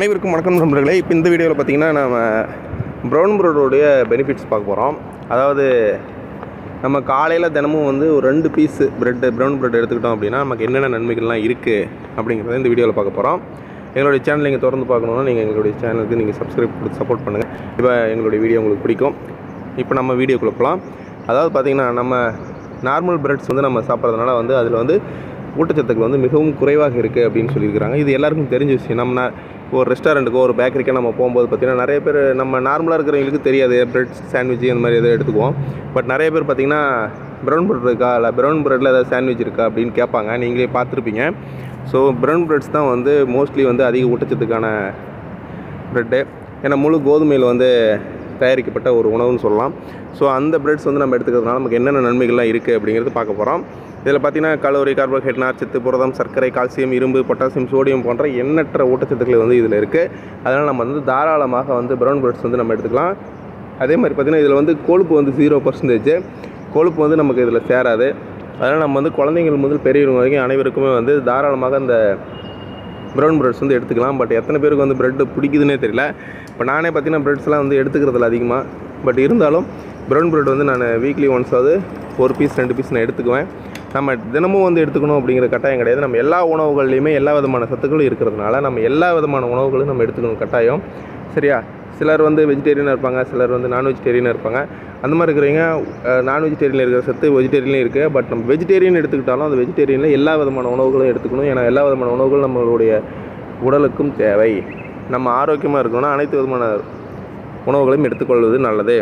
அனைவருக்கும் வணக்கம் நண்பர்களே. இப்போ இந்த வீடியோவில் பார்த்தீங்கன்னா நம்ம ப்ரௌன் ப்ரெட்டோடைய பெனிஃபிட்ஸ் பார்க்க போகிறோம் அதாவது நம்ம காலையில் தினமும் வந்து ஒரு ரெண்டு பீஸ் ப்ரெட்டு ப்ரௌன் ப்ரெட் எடுத்துக்கிட்டோம் அப்படின்னா நமக்கு என்னென்ன நன்மைகள்லாம் இருக்குது அப்படிங்கிறத இந்த வீடியோவில் பார்க்க போகிறோம் எங்களுடைய சேனல் நீங்கள் தொடர்ந்து பார்க்கணுன்னா நீங்கள் எங்களுடைய சேனலுக்கு நீங்கள் சப்ஸ்கிரைப் கொடுத்து சப்போர்ட் பண்ணுங்கள் இப்போ எங்களுடைய வீடியோ உங்களுக்கு பிடிக்கும். இப்போ நம்ம வீடியோ போகலாம் அதாவது பார்த்திங்கன்னா நம்ம நார்மல் ப்ரெட்ஸ் வந்து நம்ம சாப்பிட்றதுனால வந்து அதில் வந்து ஊட்டச்சத்துக்கள் வந்து மிகவும் குறைவாக இருக்குது அப்படின்னு சொல்லியிருக்கிறாங்க. இது எல்லாருக்கும் தெரிஞ்ச விஷயம். நம்ம ஒரு ரெஸ்டாரண்ட்டுக்கோ ஒரு பேக்கரிக்கோ நம்ம போகும்போது பார்த்திங்கன்னா நிறைய பேர் நம்ம நார்மலாக இருக்கிறவங்களுக்கு தெரியாது. பிரெட் சாண்ட்விச் அந்த மாதிரி எதாவது எடுத்துக்குவோம். பட் நிறைய பேர் பார்த்திங்கன்னா ப்ரௌன் ப்ரெட் இருக்கா? இல்லை ப்ரௌன் ப்ரெட்டில் ஏதாவது சாண்ட்விச் இருக்கா? அப்படின்னு கேட்பாங்க. நீங்களே பார்த்துருப்பீங்க. ஸோ ப்ரௌன் ப்ரெட்ஸ் தான் வந்து மோஸ்ட்லி வந்து அதிக ஊட்டச்சத்துக்கான ப்ரெட்டு ஏன்னா முழு கோதுமையில் வந்து தயாரிக்கப்பட்ட ஒரு உணவுன்னு சொல்லலாம். ஸோ அந்த ப்ரெட்ஸ் வந்து நம்ம எடுத்துக்கிறதுனால நமக்கு என்னென்ன நன்மைகள்லாம் இருக்குது அப்படிங்கிறது பார்க்க போகிறோம் இதில் பார்த்தீங்கன்னா கலோரி கார்போஹைட்ரேட் நார்ச்சத்து புரதம் சர்க்கரை கால்சியம் இரும்பு பொட்டாசியம் சோடியம் போன்ற எண்ணற்ற ஊட்டச்சத்துக்கள் வந்து இதில் இருக்குது. அதனால் நம்ம வந்து தாராளமாக வந்து ப்ரௌன் பிரெட்ஸ் வந்து நம்ம எடுத்துக்கலாம். அதே மாதிரி பார்த்திங்கன்னா இதில் வந்து கொழுப்பு வந்து ஜீரோ பர்சன்டேஜ் கொழுப்பு வந்து நமக்கு இதில் சேராது. அதனால் நம்ம வந்து குழந்தைங்கள் முதல் பெரியவங்க வரைக்கும் அனைவருக்குமே வந்து தாராளமாக அந்த ப்ரௌன் ப்ரெட்ஸ் வந்து எடுத்துக்கலாம். பட் எத்தனை பேருக்கு வந்து ப்ரெட்டு பிடிக்குதுன்னே தெரியல. இப்போ நானே பார்த்திங்கன்னா ப்ரெட்ஸ்லாம் வந்து எடுத்துக்கிறதில்ல அதிகமாக. பட் இருந்தாலும் ப்ரௌன் ப்ரெட் வந்து நான் வீக்லி ஒன்ஸாவது ஒரு பீஸ் ரெண்டு பீஸ் நான் எடுத்துக்குவேன். நம்ம தினமும் வந்து எடுத்துக்கணும் அப்படிங்கிற கட்டாயம் கிடையாது. நம்ம எல்லா உணவுகள்லையுமே எல்லா விதமான சத்துக்களும் இருக்கிறதுனால நம்ம எல்லா விதமான உணவுகளும் நம்ம எடுத்துக்கணும் கட்டாயம். சரியா? சிலர் வந்து வெஜிடேரியனாக இருப்பாங்க சிலர் வந்து நான் வெஜிடேரியனாக இருப்பாங்க. அந்த மாதிரி இருக்கிறவங்க நான் வெஜிடேரியனில் இருக்கிற சத்து வெஜிடேரியன்லேயும் இருக்குது பட் நம்ம வெஜிடேரியன் எடுத்துக்கிட்டாலும் அந்த வெஜிடேரியனில் எல்லா விதமான உணவுகளும் எடுத்துக்கணும். ஏன்னா எல்லா விதமான உணவுகளும் நம்மளுடைய உடலுக்கும் தேவை. நம்ம ஆரோக்கியமாக இருக்கணும்னா அனைத்து விதமான உணவுகளையும் எடுத்துக்கொள்வது நல்லது.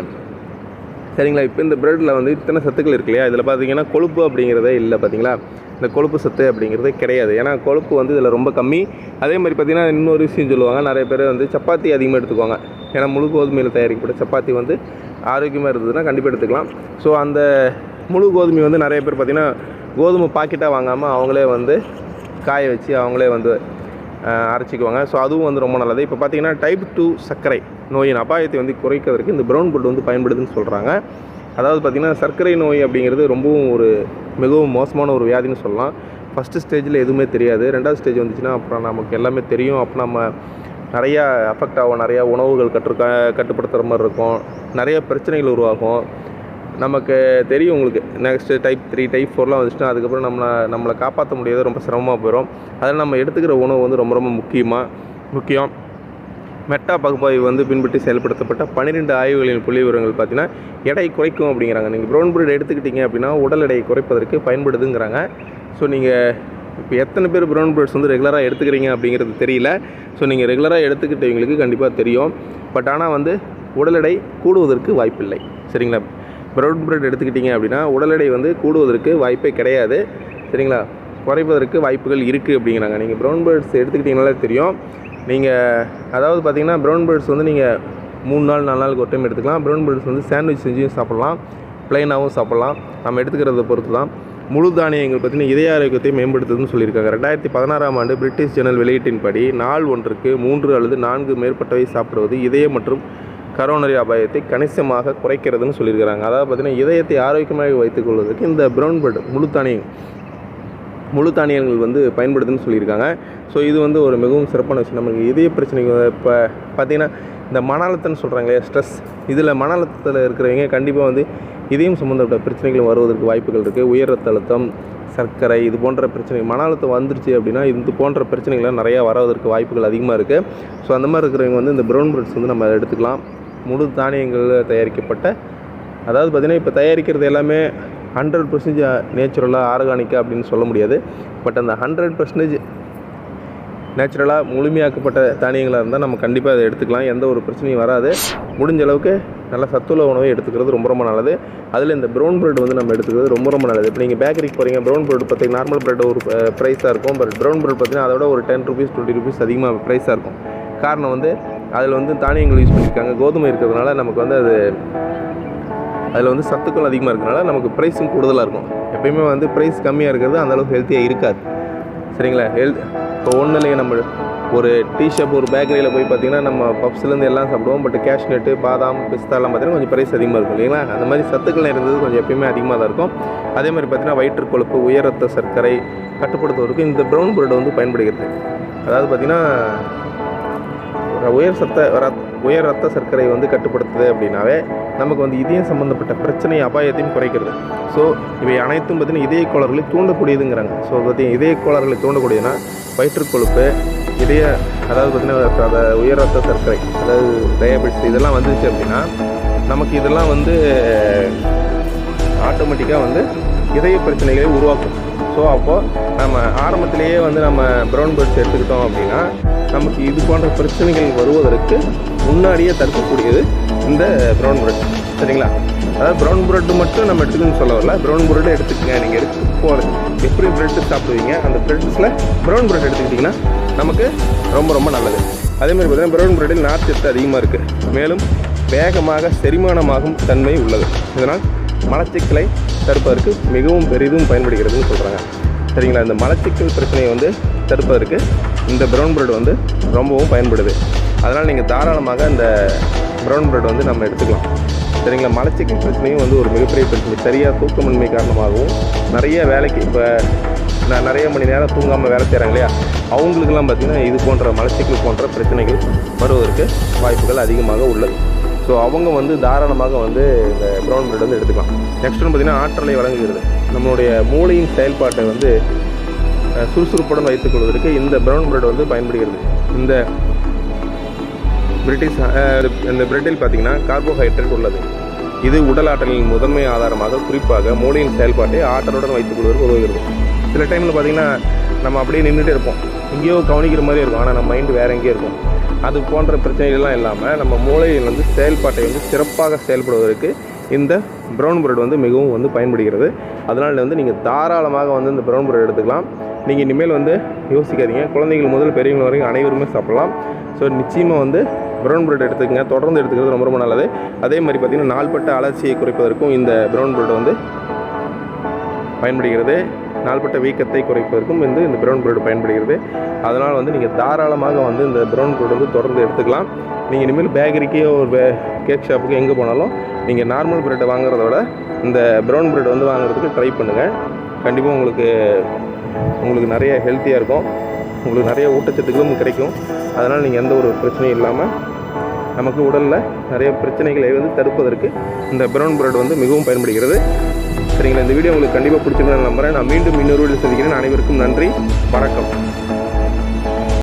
சரிங்களா? இப்போ இந்த ப்ரெட்டில் வந்து இத்தனை சத்துக்கள் இருக்கு இல்லையா? இதில் பார்த்தீங்கன்னா கொழுப்பு அப்படிங்கிறதே இல்லை பார்த்தீங்களா இந்த கொழுப்பு சத்து அப்படிங்கிறதே கிடையாது. ஏன்னா கொழுப்பு வந்து இதில் ரொம்ப கம்மி. அதே மாதிரி பார்த்திங்கன்னா இன்னொரு விஷயம் சொல்லுவாங்க. நிறைய பேர் வந்து சப்பாத்தி அதிகமாக எடுத்துக்குவாங்க. ஏன்னா முழு கோதுமையில் தயாரிக்கப்பட்ட சப்பாத்தி வந்து ஆரோக்கியமாக இருந்ததுன்னா கண்டிப்பாக எடுத்துக்கலாம். ஸோ அந்த முழு கோதுமை வந்து நிறைய பேர் பார்த்திங்கன்னா கோதுமை பாக்கெட்டாக வாங்காமல் அவங்களே வந்து காய வச்சு அவங்களே வந்து அரைச்சிக்குவாங்க. ஸோ அதுவும் வந்து ரொம்ப நல்லது. இப்போ பார்த்தீங்கன்னா டைப் டூ சர்க்கரை. நோயின் அபாயத்தை வந்து குறைக்கிறதுக்கு இந்த ப்ரௌன் பிரெட் வந்து பயன்படுதுன்னு சொல்கிறாங்க அதாவது பார்த்திங்கன்னா சர்க்கரை நோய் அப்படிங்கிறது ரொம்பவும் ஒரு மிகவும் மோசமான ஒரு வியாதின்னு சொல்லலாம். ஃபஸ்ட்டு ஸ்டேஜில் எதுவுமே தெரியாது. ரெண்டாவது ஸ்டேஜ் வந்துச்சுன்னா அப்புறம் நமக்கு எல்லாமே தெரியும். அப்போ நம்ம நிறையா அஃபெக்ட் ஆகும். நிறையா உணவுகள் கற்று கட்டுப்படுத்துகிற மாதிரி இருக்கும். நிறைய பிரச்சனைகள் உருவாகும். நமக்கு தெரியும் உங்களுக்கு. நெக்ஸ்ட்டு டைப் த்ரீ டைப் ஃபோர்லாம் வந்துச்சுன்னா அதுக்கப்புறம் நம்மளை நம்மளை காப்பாற்ற முடியாது. ரொம்ப சிரமமாக போயிடும் அதில் நம்ம எடுத்துக்கிற உணவு வந்து ரொம்ப ரொம்ப முக்கியமாக முக்கியம். மெட்டா பகுப்பாய்வு வந்து பின்பற்றி செயல்படுத்தப்பட்ட பன்னிரெண்டு ஆய்வுகளின் புள்ளி விவரங்கள் பார்த்தீங்கன்னா எடை குறைக்கும் அப்படிங்கிறாங்க. நீங்கள் ப்ரௌன் ப்ரெட் எடுத்துக்கிட்டீங்க அப்படின்னா உடல் எடையை குறைப்பதற்கு பயன்படுதுங்கிறாங்க. ஸோ நீங்கள் இப்போ எத்தனை பேர் ப்ரௌன் ப்ரெட்ஸ் வந்து ரெகுலராக எடுத்துக்கிறீங்க அப்படிங்கிறது தெரியல. ஸோ நீங்கள் ரெகுலராக எடுத்துக்கிட்டவங்களுக்கு கண்டிப்பாக தெரியும். பட் ஆனால் வந்து உடல் எடை கூடுவதற்கு வாய்ப்பில்லை. சரிங்களா? ப்ரௌன் பிரெட் எடுத்துக்கிட்டீங்க அப்படின்னா உடல் எடை வந்து கூடுவதற்கு வாய்ப்பே கிடையாது. சரிங்களா? குறைப்பதற்கு வாய்ப்புகள் இருக்குது அப்படிங்கிறாங்க. நீங்கள் ப்ரௌன் பிரெட்ஸ் எடுத்துக்கிட்டிங்கனாலே தெரியும். நீங்கள் அதாவது பார்த்தீங்கன்னா ப்ரௌன் பேர்ட்ஸ் வந்து நீங்கள் மூணு நாள் நாலு நாளுக்கு ஒரு டைம் எடுத்துக்கலாம். ப்ரௌன் பேர்ட்ஸ் வந்து சாண்ட்விச் செஞ்சும் சாப்பிட்லாம். ப்ளைனாகவும் சாப்பிட்லாம். நம்ம எடுத்துக்கிறத பொறுத்து தான் முழு தானியங்கள் பார்த்தீங்கன்னா இதய ஆரோக்கியத்தை மேம்படுத்துதுன்னு சொல்லியிருக்காங்க. ரெண்டாயிரத்தி பதினாறாம் ஆண்டு பிரிட்டிஷ் ஜெர்னல் வெளியீட்டின்படி நாள் ஒன்றுக்கு மூன்று அல்லது நான்கு மேற்பட்டவை சாப்பிடுவது இதய மற்றும் கரோனரி அபாயத்தை கணிசமாக குறைக்கிறதுன்னு சொல்லியிருக்கிறாங்க. அதாவது பார்த்தீங்கன்னா இதயத்தை ஆரோக்கியமாக வைத்துக்கொள்வதற்கு இந்த ப்ரௌன் பிரெட் முழு தானியங்கள் முழு தானியங்கள் வந்து பயன்படுதுன்னு சொல்லியிருக்காங்க. ஸோ இது வந்து ஒரு மிகவும் சிறப்பான விஷயம். நமக்கு இதய பிரச்சனைக்கு இப்போ பார்த்தீங்கன்னா இந்த மன அழுத்தம்னு சொல்கிறாங்க இல்லையா ஸ்ட்ரெஸ் இதில் மன அழுத்தத்தில் இருக்கிறவங்க கண்டிப்பாக வந்து இதயம் சம்மந்தப்பட்ட பிரச்சனைகள் வருவதற்கு வாய்ப்புகள் இருக்குது உயர் ரத்த அழுத்தம் சர்க்கரை இது போன்ற பிரச்சனை மன அழுத்தம் வந்துருச்சு அப்படின்னா இது போன்ற பிரச்சனைகள்லாம் நிறையா வரவதற்கு வாய்ப்புகள் அதிகமாக இருக்குது ஸோ அந்த மாதிரி இருக்கிறவங்க வந்து இந்த ப்ரௌன் பிரெட்ஸ் வந்து நம்ம எடுத்துக்கலாம். முழு தானியங்களில் தயாரிக்கப்பட்ட அதாவது பார்த்திங்கன்னா இப்போ தயாரிக்கிறது எல்லாமே ஹண்ட்ரட் பர்சன்டேஜ் நேச்சுரலாக ஆர்கானிக்காக அப்படின்னு சொல்ல முடியாது. பட் அந்த ஹண்ட்ரட் பர்சன்டேஜ் நேச்சுரலாக முழுமையாக்கப்பட்ட தானியங்களாக இருந்தால் நம்ம கண்டிப்பாக அதை எடுத்துக்கலாம். எந்த ஒரு பிரச்சனையும் வராது. முடிஞ்ச அளவுக்கு நல்ல சத்துள்ள உணவை எடுத்துக்கிறது ரொம்ப ரொம்ப நல்லது. அதில் இந்த ப்ரௌன் ப்ரெட் வந்து நம்ம எடுத்துக்கிறது ரொம்ப ரொம்ப நல்லது. இப்போ நீங்கள் பேக்கரிக்கு போகிறீங்க ப்ரௌன் ப்ரெட் பார்த்தீங்கன்னா நார்மல் ப்ரெட் ஒரு ப்ரைஸாக இருக்கும். பட் ப்ரௌன் ப்ரெட் பார்த்தீங்கன்னா அதோட ஒரு டென் ருபீஸ் டுவெண்ட்டி ருபீஸ் அதிகமாக ப்ரைஸாக இருக்கும். காரணம் வந்து அதில் வந்து தானியங்கள் யூஸ் பண்ணியிருக்காங்க கோதுமை இருக்கிறதுனால நமக்கு வந்து அது அதில் வந்து சத்துக்கள் அதிகமாக இருக்கிறனால நமக்கு ப்ரைஸும் கூடுதலாக இருக்கும். எப்பயுமே வந்து ப்ரைஸ் கம்மியாக இருக்கிறது அந்தளவுக்கு ஹெல்த்தியாக இருக்காது. சரிங்களா? ஹெல்த் இப்போ ஒன்றும் இல்லைங்க நம்ம ஒரு டீ ஷாப் ஒரு பேக்கரியில் போய் பார்த்தீங்கன்னா நம்ம பப்ஸ்லேருந்து எல்லாம் சாப்பிடுவோம். பட் கேஷ்நட்டு பாதாம் பிஸ்தாலாம் பார்த்தீங்கன்னா கொஞ்சம் ப்ரைஸ் அதிகமாக இருக்கும். இல்லைங்களா? அந்த மாதிரி சத்துக்கள் இருந்தது கொஞ்சம் எப்பயுமே அதிகமாக தான் இருக்கும். அதே மாதிரி பார்த்தீங்கன்னா வயிற்று கொழுப்பு உயர் ரத்த சர்க்கரை கட்டுப்படுத்துவதற்கு இந்த ப்ரௌன் பிரெட் வந்து பயன்படுகிறது. அதாவது பார்த்திங்கன்னா உயர் சத்த ர உயர் ரத்த சர்க்கரை வந்து கட்டுப்படுத்துது அப்படின்னாவே நமக்கு வந்து இதயம் சம்மந்தப்பட்ட பிரச்சனை அபாயத்தையும் குறைக்கிறது. ஸோ இவை அனைத்தும் பார்த்திங்கன்னா இதய கோளர்களை தூண்டக்கூடியதுங்கிறாங்க. ஸோ பார்த்தீங்கன்னா இதய கோளர்களை தூண்டக்கூடியதுன்னா வயிற்றுக்கொழுப்பு இதய அதாவது பார்த்தீங்கன்னா அந்த உயர் ரத்த சர்க்கரை அதாவது டயபெட்டிஸ் இதெல்லாம் வந்துச்சு அப்படின்னா நமக்கு இதெல்லாம் வந்து ஆட்டோமேட்டிக்காக வந்து இதய பிரச்சனைகளை உருவாக்கும். ஸோ அப்போது நம்ம ஆரம்பத்திலேயே வந்து நம்ம ப்ரௌன் பிரெட்ஸ் எடுத்துக்கிட்டோம் அப்படின்னா நமக்கு இது போன்ற பிரச்சனைகள் வருவதற்கு முன்னாடியே தடுக்கக்கூடியது இந்த ப்ரௌன் பிரெட் சரிங்களா? அதாவது ப்ரௌன் பிரெட் மட்டும் நம்ம எடுத்துக்கணும்னு சொல்ல வரல. ப்ரௌன் பிரெட்டை எடுத்துக்கங்க. நீங்கள் எடுத்து போகிறது எப்படி பிரெட்டு சாப்பிடுவீங்க? அந்த பிரெட்ஸில் ப்ரௌன் பிரெட் எடுத்துக்கிட்டிங்கன்னா நமக்கு ரொம்ப ரொம்ப நல்லது. அதே மாதிரி பார்த்தீங்கன்னா ப்ரௌன் பிரெட்டில் நார்ச்சத்து அதிகமாக இருக்குது மேலும் வேகமாக செரிமானமாகும் தன்மை உள்ளது. இதனால் மலச்சிக்கலை தடுப்பதற்கு மிகவும் பெரிதும் பயன்படுகிறதுன்னு சொல்கிறாங்க சரிங்களா? இந்த மலச்சிக்கல் பிரச்சனையை வந்து தடுப்பதற்கு இந்த ப்ரௌன் பிரெட் வந்து ரொம்பவும் பயன்படுது. அதனால் நீங்கள் தாராளமாக இந்த ப்ரௌன் பிரெட் வந்து நம்ம எடுத்துக்கலாம். சரிங்களா? மலச்சிக்கல் பிரச்சனையும் வந்து ஒரு மிகப்பெரிய பிரச்சனை. சரியாக தூக்கமின்மை காரணமாகவும் நிறைய வேலைக்கு இப்போ நான் நிறைய மணி நேரம் தூங்காமல் வேலை செய்கிறாங்க இல்லையா? அவங்களுக்கெல்லாம் பார்த்திங்கன்னா இது போன்ற மலச்சிக்கல் போன்ற பிரச்சனைகள் வருவதற்கு வாய்ப்புகள் அதிகமாக உள்ளது. ஸோ அவங்க வந்து தாராளமாக வந்து இந்த ப்ரௌன் பிரெட் வந்து எடுத்துக்கலாம். நெக்ஸ்ட் வந்து பார்த்திங்கன்னா ஆற்றலை வழங்குகிறது. நம்மளுடைய மூளையின் செயல்பாட்டை வந்து சுறுசுறுப்புடன் வைத்துக் கொள்வதற்கு இந்த ப்ரௌன் பிரெட் வந்து பயன்படுகிறது. இந்த பிரிட்டிஷ் இந்த பிரெட்டில் பார்த்தீங்கன்னா கார்போஹைட்ரேட் உள்ளது. இது உடல் ஆற்றலின் முதன்மை ஆதாரமாக குறிப்பாக மூளையின் செயல்பாட்டை ஆற்றலுடன் வைத்துக் கொள்வதற்கு உதவுகிறது. சில டைமில் பார்த்திங்கன்னா நம்ம அப்படியே நின்றுட்டே இருப்போம். எங்கேயோ கவனிக்கிற மாதிரி இருக்கும். ஆனால் நம்ம மைண்டு வேற எங்கேயோ இருக்கும். அது போன்ற பிரச்சனைகள்லாம் இல்லாமல் நம்ம மூளையில் வந்து செயல்பாட்டை வந்து சிறப்பாக செயல்படுவதற்கு இந்த ப்ரௌன் பிரெட் வந்து மிகவும் வந்து பயன்படுகிறது. அதனால் வந்து நீங்கள் தாராளமாக வந்து இந்த ப்ரௌன் பிரெட் எடுத்துக்கலாம். நீங்கள் இனிமேல் வந்து யோசிக்காதீங்க. குழந்தைகள் முதல் பெரியவங்க வரைக்கும் அனைவருமே சாப்பிடலாம். ஸோ நிச்சயமாக வந்து ப்ரௌன் பிரெட் எடுத்துக்கங்க. தொடர்ந்து எடுத்துக்கிறது ரொம்ப ரொம்ப நல்லது. அதே மாதிரி பார்த்திங்கன்னா நாள்பட்ட அலர்ச்சியை குறைப்பதற்கும் இந்த ப்ரௌன் பிரெட் வந்து பயன்படுகிறது. நாள்பட்ட வீக்கத்தை குறைப்பதற்கும் வந்து இந்த ப்ரௌன் ப்ரெட் பயன்படுகிறது. அதனால் வந்து நீங்கள் தாராளமாக வந்து இந்த ப்ரௌன் ப்ரெட் வந்து தொடர்ந்து எடுத்துக்கலாம். நீங்கள் இனிமேல் பேக்கரிக்கே ஒரு பே கேக் ஷாப்புக்கு எங்கே போனாலும் நீங்கள் நார்மல் ப்ரெட்டை வாங்குறத விட இந்த ப்ரௌன் ப்ரெட் வந்து வாங்குறதுக்கு ட்ரை பண்ணுங்கள் கண்டிப்பாக உங்களுக்கு உங்களுக்கு நிறைய ஹெல்த்தியாக இருக்கும். உங்களுக்கு நிறைய ஊட்டச்சத்துக்களும் கிடைக்கும். அதனால் நீங்கள் எந்த ஒரு பிரச்சனையும் இல்லாமல் நமக்கு உடலில் நிறைய பிரச்சனைகளை வந்து தடுப்பதற்கு இந்த ப்ரௌன் பிரெட் வந்து மிகவும் பயன்படுகிறது. சரிங்களா இந்த வீடியோ உங்களுக்கு கண்டிப்பாக பிடிச்சிருந்தேன் நம்புறேன். நான் மீண்டும் இன்னொரு வீடியோ சந்திக்கிறேன். அனைவருக்கும் நன்றி. வணக்கம்.